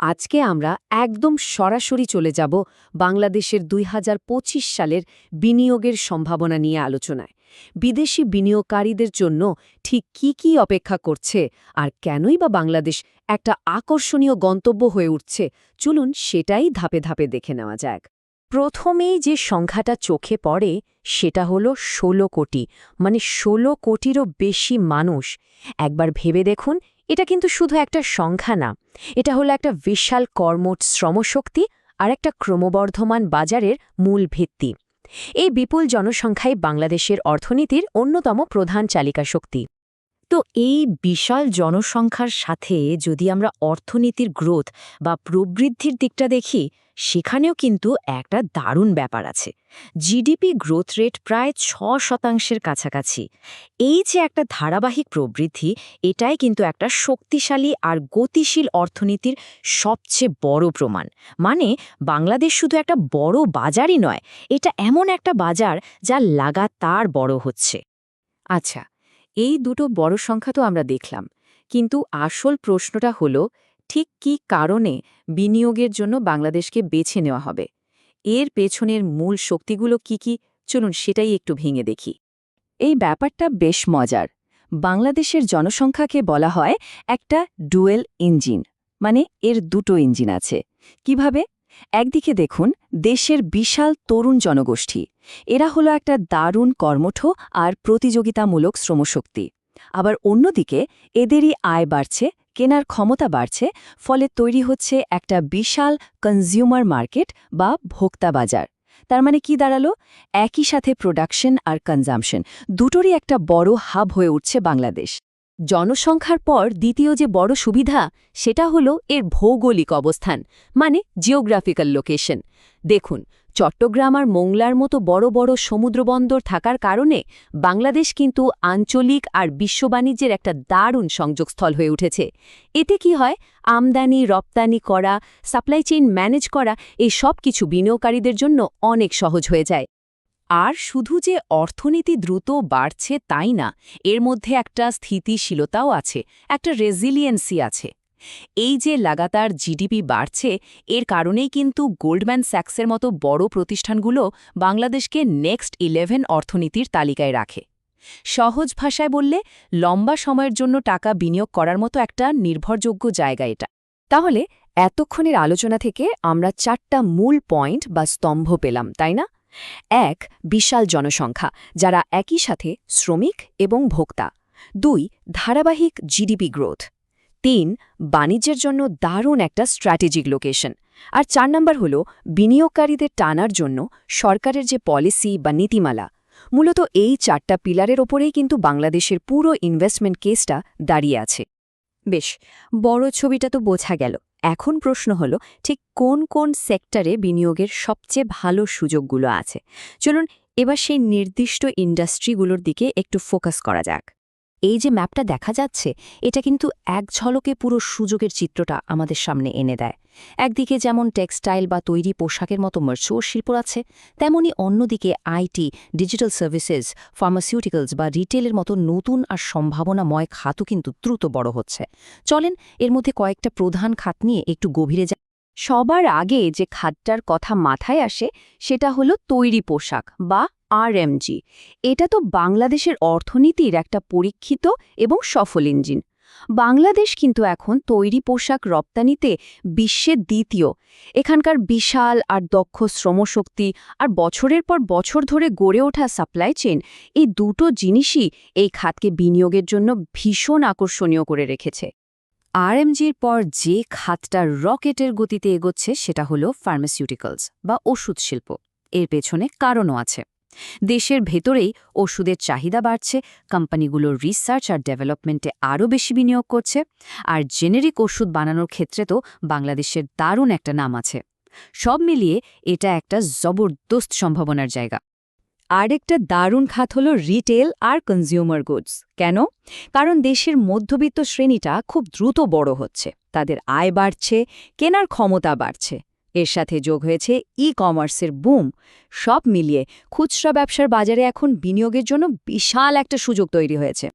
আজকে আমরা একদম সরাসরি চলে যাব বাংলাদেশের দুই হাজার পঁচিশ সালের বিনিয়োগের সম্ভাবনা নিয়ে আলোচনায়। বিদেশি বিনিয়োগকারীদের জন্য ঠিক কি কি অপেক্ষা করছে আর কেনই বা বাংলাদেশ একটা আকর্ষণীয় গন্তব্য হয়ে উঠছে, চলুন সেটাই ধাপে ধাপে দেখে নেওয়া যাক। প্রথমেই যে সংখ্যাটা চোখে পড়ে সেটা হলো ১৬ কোটি মানে ১৬ কোটিরও বেশি মানুষ। একবার ভেবে দেখুন এটা কিন্তু শুধু একটা সংখ্যা না, এটা হলো একটা বিশাল কর্মট শ্রমশক্তি আর একটা ক্রমবর্ধমান বাজারের মূল ভিত্তি। এই বিপুল জনসংখ্যাই বাংলাদেশের অর্থনীতির অন্যতম প্রধান চালিকা শক্তি তো এই বিশাল জনসংখ্যার সাথে যদি আমরা অর্থনীতির গ্রোথ বা প্রবৃদ্ধির দিকটা দেখি, সেখানেও কিন্তু একটা দারুণ ব্যাপার আছে। জিডিপি গ্রোথ রেট প্রায় ছ শতাংশের কাছাকাছি। এই যে একটা ধারাবাহিক প্রবৃদ্ধি, এটাই কিন্তু একটা শক্তিশালী আর গতিশীল অর্থনীতির সবচেয়ে বড় প্রমাণ। মানে বাংলাদেশ শুধু একটা বড় বাজারই নয়, এটা এমন একটা বাজার যা লাগাতার বড় হচ্ছে। আচ্ছা এই দুটো বড় সংখ্যা তো আমরা দেখলাম। কিন্তু আসল প্রশ্নটা হলো, ঠিক কি কারণে বিনিয়োগের জন্য বাংলাদেশকে বেছে নেওয়া হবে? এর পেছনের মূল শক্তিগুলো কি কি? চলুন সেটাই একটু ভেঙে দেখি। এই ব্যাপারটা বেশ মজার। বাংলাদেশের জনসংখ্যাকে বলা হয় একটা ডুয়েল ইঞ্জিন মানে এর দুটো ইঞ্জিন আছে। কীভাবে? একদিকে দেখুন, দেশের বিশাল তরুণ জনগোষ্ঠী এরা হলো একটা দারুণ কর্মঠ আর প্রতিযোগিতামূলক শ্রমশক্তি। আবার অন্যদিকে, এদেরই আয় বাড়ছে, কেনার ক্ষমতা বাড়ছে, ফলে তৈরি হচ্ছে একটা বিশাল কনজিউমার মার্কেট বা ভোক্তা বাজার। তার মানে কি দাঁড়াল? একই সাথে প্রোডাকশন আর কনজামশন দুটোরই একটা বড় হাব হয়ে উঠছে বাংলাদেশ। জনসংখ্যার পর দ্বিতীয় যে বড় সুবিধা, সেটা হলো এর ভৌগোলিক অবস্থান মানে জিওগ্রাফিক্যাল লোকেশন দেখুন চট্টগ্রাম আর মোংলার মতো বড় বড় সমুদ্রবন্দর থাকার কারণে বাংলাদেশ কিন্তু আঞ্চলিক আর বিশ্ব বাণিজ্যের একটা দারুণ সংযোগস্থল হয়ে উঠেছে। এতে কি হয়? আমদানি, রপ্তানি করা সাপ্লাই চেইন ম্যানেজ করা, এই সব কিছু বিনিয়োগকারীদের জন্য অনেক সহজ হয়ে যায়। আর শুধু যে অর্থনীতি দ্রুত বাড়ছে তাই না, এর মধ্যে একটা স্থিতিশীলতাও আছে, একটা রেজিলিয়েন্সি আছে। এই যে লাগাতার জিডিপি বাড়ছে, এর কারণেই কিন্তু গোল্ডম্যান স্যাক্সের মতো বড় প্রতিষ্ঠানগুলো বাংলাদেশকে নেক্সট ইলেভেন অর্থনীতির তালিকায় রাখে। সহজ ভাষায় বললে, লম্বা সময়ের জন্য টাকা বিনিয়োগ করার মতো একটা নির্ভরযোগ্য জায়গা এটা। তাহলে, এতক্ষণের আলোচনা থেকে আমরা চারটা মূল পয়েন্ট বা স্তম্ভ পেলাম, তাই না? এক, বিশাল জনসংখ্যা, যারা একই সাথে শ্রমিক এবং ভোক্তা। দুই, ধারাবাহিক জিডিপি গ্রোথ। তিন, বাণিজ্যের জন্য দারুণ একটা স্ট্র্যাটেজিক লোকেশন। আর চার নম্বর হল, বিনিয়োগকারীদের টানার জন্য সরকারের যে পলিসি বা নীতিমালা, মূলত এই চারটা পিলারের ওপরেই কিন্তু বাংলাদেশের পুরো ইনভেস্টমেন্ট কেসটা দাঁড়িয়ে আছে। বেশ, বড় ছবিটা তো বোঝা গেল। এখন প্রশ্ন হল, ঠিক কোন কোন সেক্টরে বিনিয়োগের সবচেয়ে ভালো সুযোগগুলো আছে? চলুন, এবার সেই নির্দিষ্ট ইন্ডাস্ট্রিগুলোর দিকে একটু ফোকাস করা যাক। এই যে ম্যাপটা দেখা যাচ্ছে, এটা কিন্তু এক ঝলকে পুরো সুযোগের চিত্রটা আমাদের সামনে এনে দেয়। একদিকে যেমন টেক্সটাইল বা তৈরি পোশাকের মতো মার্চুয়ার শিল্প আছে, তেমনি অন্যদিকে আইটি, ডিজিটাল সার্ভিসেস, ফার্মাসিউটিক্যালস বা রিটেলের মতো নতুন আর সম্ভাবনাময় খাতও কিন্তু দ্রুত বড় হচ্ছে। চলেন, এর মধ্যে কয়েকটা প্রধান খাত নিয়ে একটু গভীরে যা সবার আগে যে খাতটার কথা মাথায় আসে, সেটা হলো তৈরি পোশাক বা আরএমজি এটা তো বাংলাদেশের অর্থনীতির একটা পরীক্ষিত এবং সফল ইঞ্জিন। বাংলাদেশ কিন্তু এখন তৈরি পোশাক রপ্তানিতে বিশ্বের দ্বিতীয়। এখানকার বিশাল আর দক্ষ শ্রমশক্তি আর বছরের পর বছর ধরে গড়ে ওঠা সাপ্লাই চেন এই দুটো জিনিসই এই খাতকে বিনিয়োগের জন্য ভীষণ আকর্ষণীয় করে রেখেছে। আরএমজির পর যে খাতটা রকেটের গতিতে এগোচ্ছে, সেটা হলো ফার্মাসিউটিক্যালস বা ওষুধ শিল্প। এর পেছনে কারণও আছে। দেশের ভেতরেই ওষুধের চাহিদা বাড়ছে, কোম্পানিগুলোর রিসার্চ আর ডেভেলপমেন্টে আরও বেশি বিনিয়োগ করছে, আর জেনেরিক ওষুধ বানানোর ক্ষেত্রে তো বাংলাদেশের দারুণ একটা নাম আছে। সব মিলিয়ে এটা একটা জবরদস্ত সম্ভাবনার জায়গা। আরেকটা দারুণ খাত হল রিটেল আর কনজিউমার গুডস কেন? কারণ দেশের মধ্যবিত্ত শ্রেণীটা খুব দ্রুত বড় হচ্ছে, তাদের আয় বাড়ছে, কেনার ক্ষমতা বাড়ছে। এর সাথে যোগ হয়েছে ই কমার্সের বুম সব মিলিয়ে খুচরা ব্যবসার বাজারে এখন বিনিয়োগের জন্য বিশাল একটা সুযোগ তৈরি হয়েছে।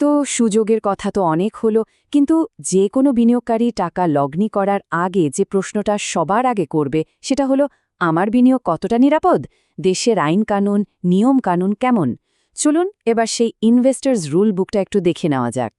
তো সুযোগের কথা তো অনেক হলো, কিন্তু যে কোনো বিনিয়োগকারী টাকা লগ্নি করার আগে যে প্রশ্নটা সবার আগে করবে সেটা হলো, আমার বিনিয়োগ কতটা নিরাপদ? দেশের আইন কানুন, নিয়ম কানুন কেমন? চলুন এবার সেই ইনভেস্টার্স রুল বুকটা একটু দেখে নেওয়া যাক।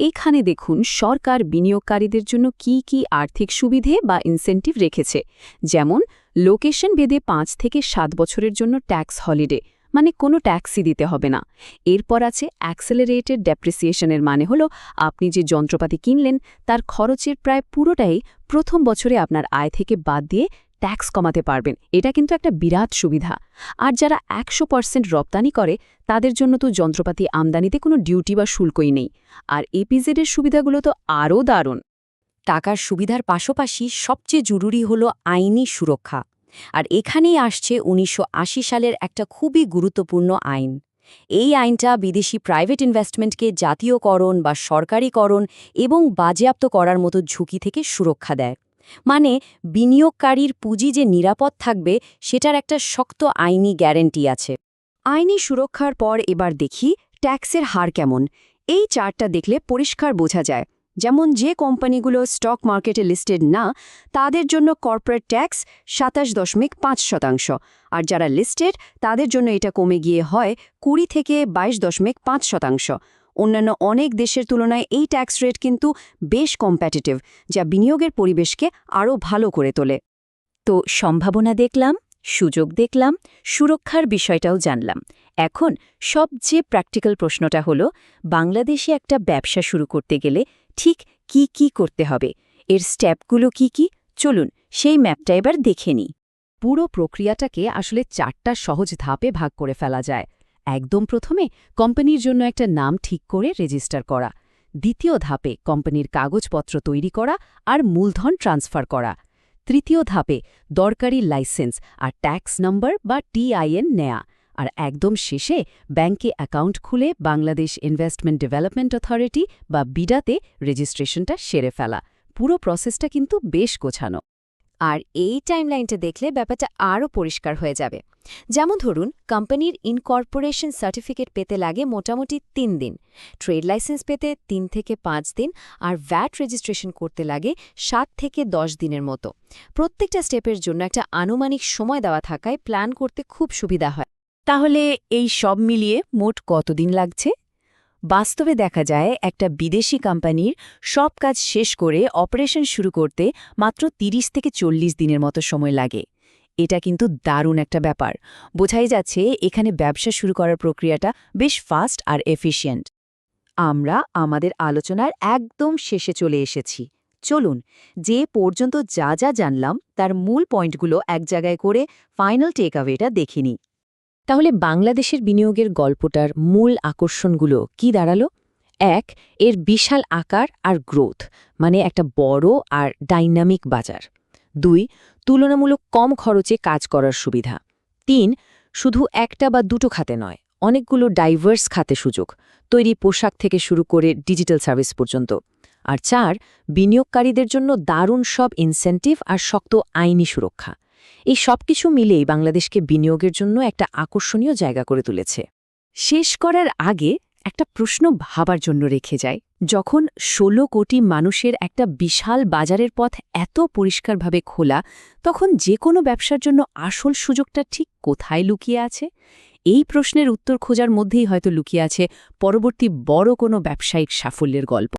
এইখানে দেখুন, সরকার বিনিয়োগকারীদের জন্য কি কি আর্থিক সুবিধে বা ইনসেন্টিভ রেখেছে। যেমন লোকেশন ভেদে পাঁচ থেকে সাত বছরের জন্য ট্যাক্স হলিডে মানে কোনো ট্যাক্সই দিতে হবে না। এরপর আছে অ্যাক্সেলারেটেড ডেপ্রিসিয়েশনের মানে হলো, আপনি যে যন্ত্রপাতি কিনলেন, তার খরচের প্রায় পুরোটাই প্রথম বছরে আপনার আয় থেকে বাদ দিয়ে ট্যাক্স কমাতে পারবেন। এটা কিন্তু একটা বিরাট সুবিধা। আর যারা একশো পার্সেন্ট রপ্তানি করে, তাদের জন্য তো যন্ত্রপাতি আমদানিতে কোনো ডিউটি বা শুল্কই নেই। আর এপিজেডের সুবিধাগুলো তো আরও দারুণ। টাকার সুবিধার পাশাপাশি সবচেয়ে জরুরি হলো আইনি সুরক্ষা। আর এখানেই আসছে উনিশশো আশি সালের একটা খুবই গুরুত্বপূর্ণ আইন। এই আইনটা বিদেশি প্রাইভেট ইনভেস্টমেন্টকে জাতীয়করণ বা সরকারিকরণ এবং বাজেয়াপ্ত করার মতো ঝুঁকি থেকে সুরক্ষা দেয়। মানে বিনিয়োগকারীর পুঁজি যে নিরাপদ থাকবে, সেটার একটা শক্ত আইনি গ্যারেন্টি আছে। আইনি সুরক্ষার পর এবার দেখি ট্যাক্সের হার কেমন। এই চার্টটা দেখলে পরিষ্কার বোঝা যায়। যেমন যে কোম্পানিগুলো স্টক মার্কেটে লিস্টেড না, তাদের জন্য কর্পোরেট ট্যাক্স সাতাশ দশমিক পাঁচ শতাংশ। আর যারা লিস্টেড, তাদের জন্য এটা কমে গিয়ে হয় কুড়ি থেকে বাইশ দশমিক পাঁচ শতাংশ। অন্যান্য অনেক দেশের তুলনায় এই ট্যাক্স রেট কিন্তু বেশ কম্প্যাটিটিভ যা বিনিয়োগের পরিবেশকে আরও ভালো করে তোলে। তো সম্ভাবনা দেখলাম, সুযোগ দেখলাম, সুরক্ষার বিষয়টাও জানলাম। এখন সবচেয়ে প্র্যাকটিক্যাল প্রশ্নটা হলো, বাংলাদেশে একটা ব্যবসা শুরু করতে গেলে ঠিক কি কি করতে হবে? এর স্টেপগুলো কি কি? চলুন সেই ম্যাপটা এবার দেখে নিই। পুরো প্রক্রিয়াটাকে আসলে চারটা সহজ ধাপে ভাগ করে ফেলা যায়। একদম প্রথমে কোম্পানির জন্য একটা নাম ঠিক করে রেজিস্টার করা, দ্বিতীয় ধাপে কোম্পানির কাগজপত্র তৈরি করা আর মূলধন ট্রান্সফার করা, তৃতীয় ধাপে দরকারি লাইসেন্স আর ট্যাক্স নম্বর বা টিআইএন নেয়া আর একদম শেষে ব্যাংকে অ্যাকাউন্ট খুলে বাংলাদেশ ইনভেস্টমেন্ট ডেভেলপমেন্ট অথরিটি বা বিডাতে রেজিস্ট্রেশনটা সেরে ফেলা। পুরো প্রসেসটা কিন্তু বেশ গোছানো। আর এই টাইমলাইনটা দেখলে ব্যাপারটা আরও পরিষ্কার হয়ে যাবে। যেমন ধরুন কোম্পানির ইনকর্পোরেশন সার্টিফিকেট পেতে লাগে মোটামুটি তিন দিন ট্রেড লাইসেন্স পেতে তিন থেকে পাঁচ দিন, আর ভ্যাট রেজিস্ট্রেশন করতে লাগে সাত থেকে দশ দিনের মতো। প্রত্যেকটা স্টেপের জন্য একটা আনুমানিক সময় দেওয়া থাকায় প্ল্যান করতে খুব সুবিধা হয়। তাহলে এই সব মিলিয়ে মোট কতদিন লাগছে? বাস্তবে দেখা যায় একটা বিদেশি কোম্পানির সব কাজ শেষ করে অপারেশন শুরু করতে মাত্র ৩০ থেকে চল্লিশ দিনের মতো সময় লাগে। এটা কিন্তু দারুণ একটা ব্যাপার। বোঝাই যাচ্ছে এখানে ব্যবসা শুরু করার প্রক্রিয়াটা বেশ ফাস্ট আর এফিশিয়েন্ট। আমরা আমাদের আলোচনার একদম শেষে চলে এসেছি। চলুন, যে পর্যন্ত যা যা জানলাম তার মূল পয়েন্টগুলো এক জায়গায় করে ফাইনাল টেক অ্যাওয়েটা দেখিনি তাহলে বাংলাদেশের বিনিয়োগের গল্পটার মূল আকর্ষণগুলো কি দাঁড়াল? এক, এর বিশাল আকার আর গ্রোথ মানে একটা বড় আর ডাইনামিক বাজার। দুই, তুলনামূলক কম খরচে কাজ করার সুবিধা। তিন, শুধু একটা বা দুটো খাতে নয়, অনেকগুলো ডাইভার্স খাতে সুযোগ, তৈরি পোশাক থেকে শুরু করে ডিজিটাল সার্ভিস পর্যন্ত। আর চার, বিনিয়োগকারীদের জন্য দারুণ সব ইনসেন্টিভ আর শক্ত আইনি সুরক্ষা। এই সবকিছু মিলেই বাংলাদেশকে বিনিয়োগের জন্য একটা আকর্ষণীয় জায়গা করে তুলেছে। শেষ করার আগে একটা প্রশ্ন ভাবার জন্য রেখে যায় যখন ১৬ কোটি মানুষের একটা বিশাল বাজারের পথ এত পরিষ্কারভাবে খোলা, তখন যে কোনো ব্যবসার জন্য আসল সুযোগটা ঠিক কোথায় লুকিয়ে আছে? এই প্রশ্নের উত্তর খোঁজার মধ্যেই হয়তো লুকিয়ে আছে পরবর্তী বড় কোনো ব্যবসায়িক সাফল্যের গল্প।